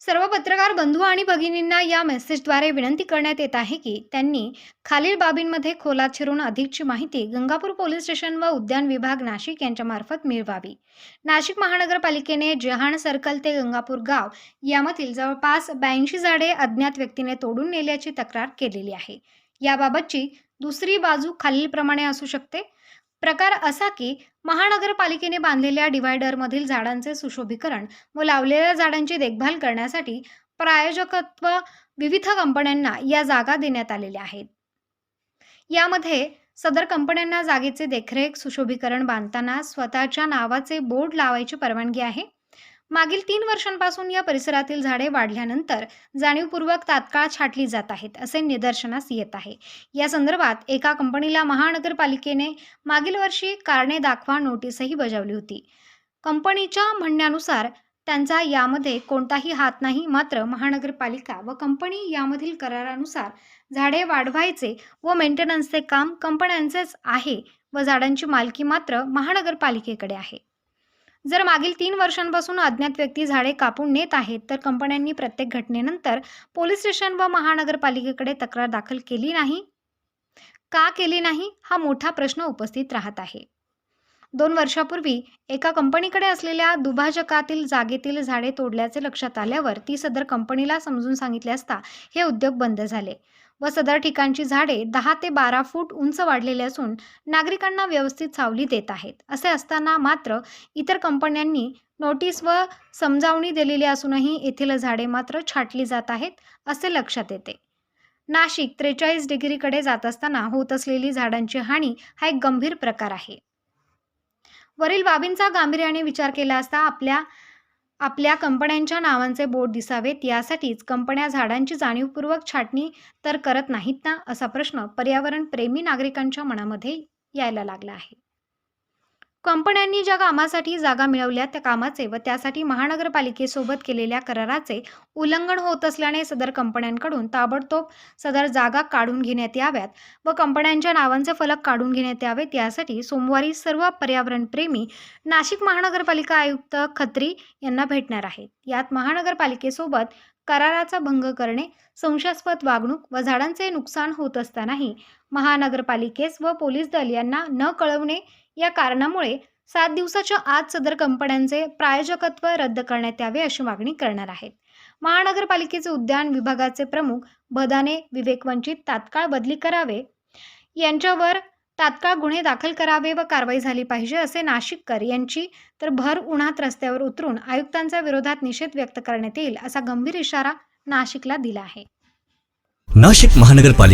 सर्व पत्रकार बंधू आणि भगिनींना या मेसेजद्वारे विनंती करण्यात येत आहे की त्यांनी खालील बाबींमध्ये खोलात शिरून अधिकची माहिती गंगापूर पोलीस स्टेशन व उद्यान विभाग नाशिक यांच्यामार्फत मिळवावी. नाशिक महानगरपालिकेने जहाण सर्कल ते गंगापूर गाव यामधील जवळपास ब्याऐंशी झाडे अज्ञात व्यक्तीने तोडून नेल्याची तक्रार केलेली आहे. याबाबतची दुसरी बाजू खालीलप्रमाणे असू शकते. प्रकार असा की महानगरपालिकेने बांधलेल्या डिव्हायडरमधील झाडांचे सुशोभीकरण व लावलेल्या झाडांची देखभाल करण्यासाठी प्रायोजकत्व विविध कंपन्यांना या जागा देण्यात आलेल्या आहेत. यामध्ये सदर कंपन्यांना जागेचे देखरेख सुशोभीकरण बांधताना स्वतःच्या नावाचे बोर्ड लावायची परवानगी आहे. मागील तीन वर्षांपासून या परिसरातील झाडे वाढल्यानंतर जाणीवपूर्वक तात्काळ छाटली जात आहेत असे निदर्शनास येत आहे. या संदर्भात एका कंपनीला महानगरपालिकेने मागील वर्षी कारणे दाखवा नोटीसही बजावली होती. कंपनीच्या म्हणण्यानुसार त्यांचा यामध्ये कोणताही हात नाही मात्र महानगरपालिका व कंपनी यामधील करारानुसार झाडे वाढवायचे व मेंटेनन्सचे काम कंपन्यांचेच आहे व झाडांची मालकी मात्र महानगरपालिकेकडे आहे. जर मागील तीन वर्षांपासून अज्ञात व्यक्ती झाडे कापून नेत आहेत तर कंपन्यांनी प्रत्येक घटनेनंतर पोलीस स्टेशन व महानगरपालिकेकडे तक्रार दाखल केली नाही? का केली नाही? हा मोठा प्रश्न उपस्थित राहत आहे. दोन वर्षापूर्वी एका कंपनीकडे असलेल्या दुभाजकातील जागेतील झाडे तोडल्याचे लक्षात आल्यावर ती सदर कंपनीला समजून सांगितले असता हे उद्योग बंद झाले. व सदर ठिकाणची झाडे दहा ते बारा फूट उंच वाढलेली असून नागरिकांना व्यवस्थित सावली देत आहेत. असे असताना मात्र इतर कंपन्यांनी नोटीस व समजावणी दिलेली असूनही येथील झाडे मात्र छाटली जात आहेत असे लक्षात येते. नाशिक त्रेचाळीस डिग्रीकडे जात असताना होत असलेली झाडांची हानी हा एक गंभीर प्रकार आहे. वरील बाबींचा गांभीर्याने विचार केला असता आपल्या आपल्या कंपन्यांच्या नावांचे बोर्ड दिसावेत यासाठीच कंपन्या झाडांची जाणीवपूर्वक छाटणी तर करत नाहीत ना? असा प्रश्न पर्यावरण प्रेमी नागरिकांच्या मनामध्ये यायला लागला आहे. कंपन्यांनी ज्या कामासाठी जागा मिळवल्या त्या कामाचे व त्यासाठी महानगरपालिकेसोबत केलेल्या कराराचे उल्लंघन होत असल्याने सदर कंपन्यांकडून ताबडतोब सदर जागा काढून घेण्यात याव्यात व कंपन्यांच्या नावांचे फलक काढून घेण्यात यावेत. यासाठी सोमवारी सर्व पर्यावरणप्रेमी नाशिक महानगरपालिका आयुक्त खत्री यांना भेटणार आहेत. यात महानगरपालिकेसोबत कराराचा भंग करणे संशयास्पद वागणूक व झाडांचे नुकसान होत असतानाही महानगरपालिकेस व पोलीस दल यांना न कळवणे या कारणामुळे सात दिवसाच्या आत सदर कंपन्यांचे प्रायोजकत्व रद्द करण्यात यावे अशी मागणी करणार आहेत. महानगरपालिकेचे उद्यान विभागाचे प्रमुख बदाने विवेक वंचित तात्काळ बदली करावे. यांच्यावर तात्काळ गुन्हे दाखल करावे व कारवाई झाली पाहिजे असे नाशिककर यांची तर भर उन्हात रस्त्यावर उतरून आयुक्तांच्या विरोधात निषेध व्यक्त करण्यात येईल असा गंभीर इशारा नाशिकला दिला आहे. नाशिक महानगरपालिका